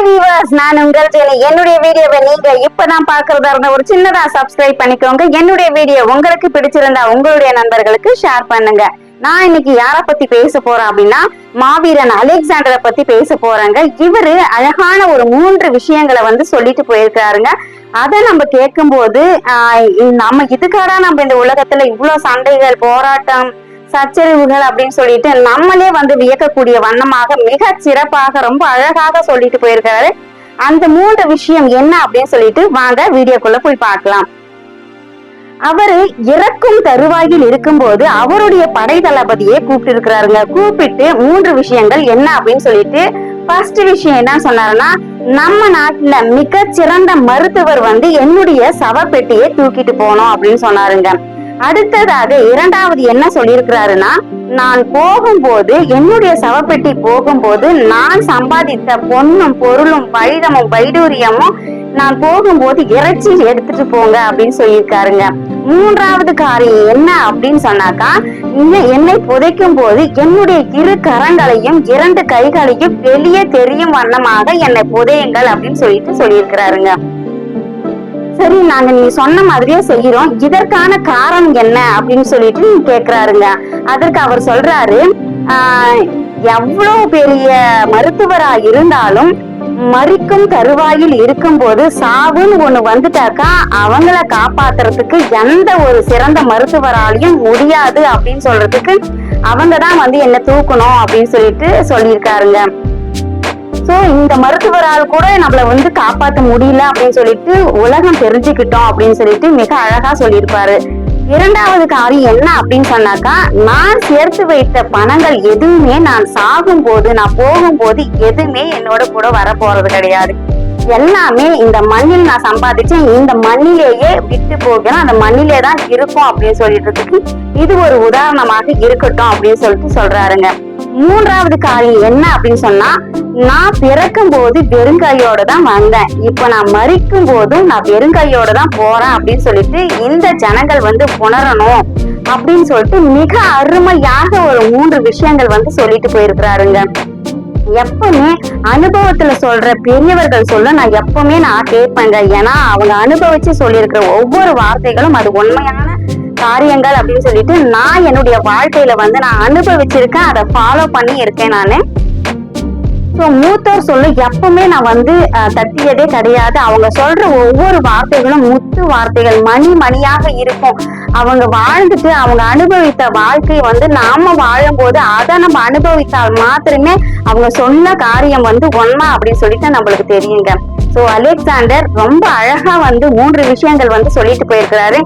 Hi viewers நான் உங்கள் Jenny. என்னுடைய வீடியோவை நீங்க இப்பதான் பாக்குறதா இருந்தா ஒரு சின்னதா சப்ஸ்கிரைப் பண்ணிக்கோங்க. என்னுடைய வீடியோ உங்களுக்கு பிடிச்சிருந்தா உங்களுடைய நண்பர்களுக்கு ஷேர் பண்ணுங்க. நான் இன்னைக்கு யார பத்தி பேச போறேன் அப்படின்னா மாவீரன் அலெக்சாண்டரை பத்தி பேச போறாங்க. இவரு அழகான ஒரு மூன்று விஷயங்களை வந்து சொல்லிட்டு போயிருக்காருங்க. அதை நம்ம கேட்கும்போது ஆஹ் நம்ம இதுக்காக நம்ம இந்த உலகத்துல இவ்வளவு சண்டைகள் போராட்டம் சச்சரிவுகள் அப்படின்னு சொல்லிட்டு நம்மளே வந்து வியக்கக்கூடிய வண்ணமாக மிக சிறப்பாக ரொம்ப அழகாக சொல்லிட்டு போயிருக்காரு. அந்த மூன்று விஷயம் என்ன அப்படின்னு சொல்லிட்டு வாங்க வீடியோக்குள்ள போய் பார்க்கலாம். அவரு இறக்கும் தருவாயில் இருக்கும்போது அவருடைய படை தளபதியை கூப்பிட்டு இருக்கிறாருங்க கூப்பிட்டு மூன்று விஷயங்கள் என்ன அப்படின்னு சொல்லிட்டு ஃபர்ஸ்ட் விஷயம் என்ன சொன்னாருன்னா நம்ம நாட்டுல மிக சிறந்த மருத்துவர் வந்து என்னுடைய சவப்பெட்டியை தூக்கிட்டு போனோம் அப்படின்னு சொன்னாருங்க. அடுத்ததாக இரண்டாவது என்ன சொல்லியிருக்கிறாருன்னா நான் போகும்போது என்னுடைய சவப்பெட்டி போகும்போது நான் சம்பாதித்த பொண்ணும் பொருளும் வைரமும் வைடூரியமும் நான் போகும்போது இறைச்சி எடுத்துட்டு போங்க அப்படின்னு சொல்லியிருக்காருங்க. மூன்றாவது காரியம் என்ன அப்படின்னு சொன்னாக்கா இன்ன- என்னை புதைக்கும் போது என்னுடைய இரு கரங்களையும் இரண்டு கைகளையும் வெளியே தெரியும் வண்ணமாக என்னை புதையுங்கள் அப்படின்னு சொல்லிட்டு சொல்லியிருக்கிறாருங்க. சரி நாங்க நீ சொன்ன மாதிரியே செய்யறோம் இதற்கான காரணம் என்ன அப்படின்னு சொல்லிட்டு கேக்குறாருங்க. அதற்கு அவர் சொல்றாரு எவ்வளவு பெரிய மருத்துவரா இருந்தாலும் மறிக்கும் தருவாயில் இருக்கும்போது சாவுன்னு ஒண்ணு வந்துட்டாக்கா அவங்கள காப்பாத்துறதுக்கு எந்த ஒரு சிறந்த மருத்துவராலையும் முடியாது அப்படின்னு சொல்றதுக்கு அவங்க தான் வந்து என்ன தூக்கணும் அப்படின்னு சொல்லிட்டு சொல்லியிருக்காருங்க. சோ இந்த மருத்துவரால் கூட நம்மள வந்து காப்பாத்த முடியல அப்படின்னு சொல்லிட்டு உலகம் தெரிஞ்சுக்கிட்டோம் அப்படின்னு சொல்லிட்டு மிக அழகா சொல்லியிருப்பாரு. இரண்டாவது காரியம் என்ன அப்படின்னு சொன்னாக்கா நான் சேர்த்து வைத்த பணங்கள் எதுவுமே நான் சாகும் போது நான் போகும்போது எதுவுமே என்னோட கூட வர போறது கிடையாது. எல்லாமே இந்த மண்ணில் நான் சம்பாதிச்சேன். இந்த மண்ணிலேயே விட்டு போகிறேன் அந்த மண்ணிலே தான் இருக்கும் அப்படின்னு சொல்லிட்டு இது ஒரு உதாரணமாக இருக்கட்டும் அப்படின்னு சொல்லிட்டு சொல்றாருங்க. மூன்றாவது காரியம் என்ன அப்படின்னு சொன்னா நான் பிறக்கும் போது வெறுங்கையோட தான் வந்தேன். இப்ப நான் மறிக்கும் போதும் நான் வெறுங்கையோட தான் போறேன் அப்படின்னு சொல்லிட்டு இந்த ஜனங்கள் வந்து உணரணும் அப்படின்னு சொல்லிட்டு மிக அருமையாக ஒரு மூன்று விஷயங்கள் வந்து சொல்லிட்டு போயிருக்கிறாருங்க. எப்பவுமே அனுபவத்துல சொல்ற பெரியவர்கள் சொல்ல நான் எப்பவுமே நான் கேட்பேங்க. ஏன்னா அவங்க அனுபவிச்சு சொல்லியிருக்கிற ஒவ்வொரு வார்த்தைகளும் அது உண்மையான காரியங்கள் அப்படின்னு சொல்லிட்டு நான் என்னுடைய வாழ்க்கையில வந்து நான் அனுபவிச்சிருக்கேன் அதை ஃபாலோ பண்ணி இருக்கேன் நான். ஸோ மூத்தோர் சொல்ல எப்பவுமே நான் வந்து தட்டியதே கிடையாது. அவங்க சொல்ற ஒவ்வொரு வார்த்தைகளும் முத்து வார்த்தைகள் மணி மணியாக இருக்கும். அவங்க வாழ்ந்துட்டு அவங்க அனுபவித்த வாழ்க்கையை வந்து நாம வாழும்போது அதை நம்ம அனுபவித்தால் மாத்திரமே அவங்க சொன்ன காரியம் வந்து ஒன்னா அப்படின்னு சொல்லிட்டு நம்மளுக்கு தெரியுங்க. ஸோ அலெக்சாண்டர் ரொம்ப அழகா வந்து மூன்று விஷயங்கள் வந்து சொல்லிட்டு போயிருக்கிறாரு.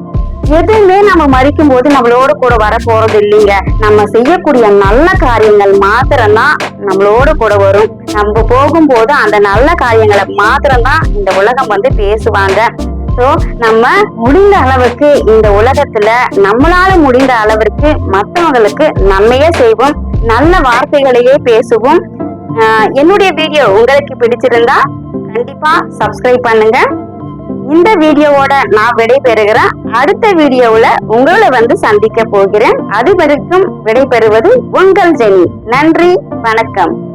எதுவுமே நம்ம மறிக்கும் போது நம்மளோட கூட வர போறது இல்லைங்க. நம்ம செய்யக்கூடிய நல்ல காரியங்கள் மாத்திரம்தான் நம்மளோட கூட வரும். நம்ம போகும்போது அந்த நல்ல காரியங்களை மாத்திரம்தான் இந்த உலகம் வந்து பேசுவாங்க. ஸோ நம்ம முடிந்த அளவுக்கு இந்த உலகத்துல நம்மளால முடிந்த அளவிற்கு மற்றவங்களுக்கு நம்மையே செய்வோம். நல்ல வார்த்தைகளையே பேசுவோம். என்னுடைய வீடியோ உங்களுக்கு பிடிச்சிருந்தா கண்டிப்பா சப்ஸ்கிரைப் பண்ணுங்க. இந்த வீடியோவோட நான் விடைபெறுகிறேன் அடுத்த வீடியோவுல உங்களை வந்து சந்திக்க போகிறேன். அது வரைக்கும் விடைபெறுவது உங்கள் ஜெனி. நன்றி வணக்கம்.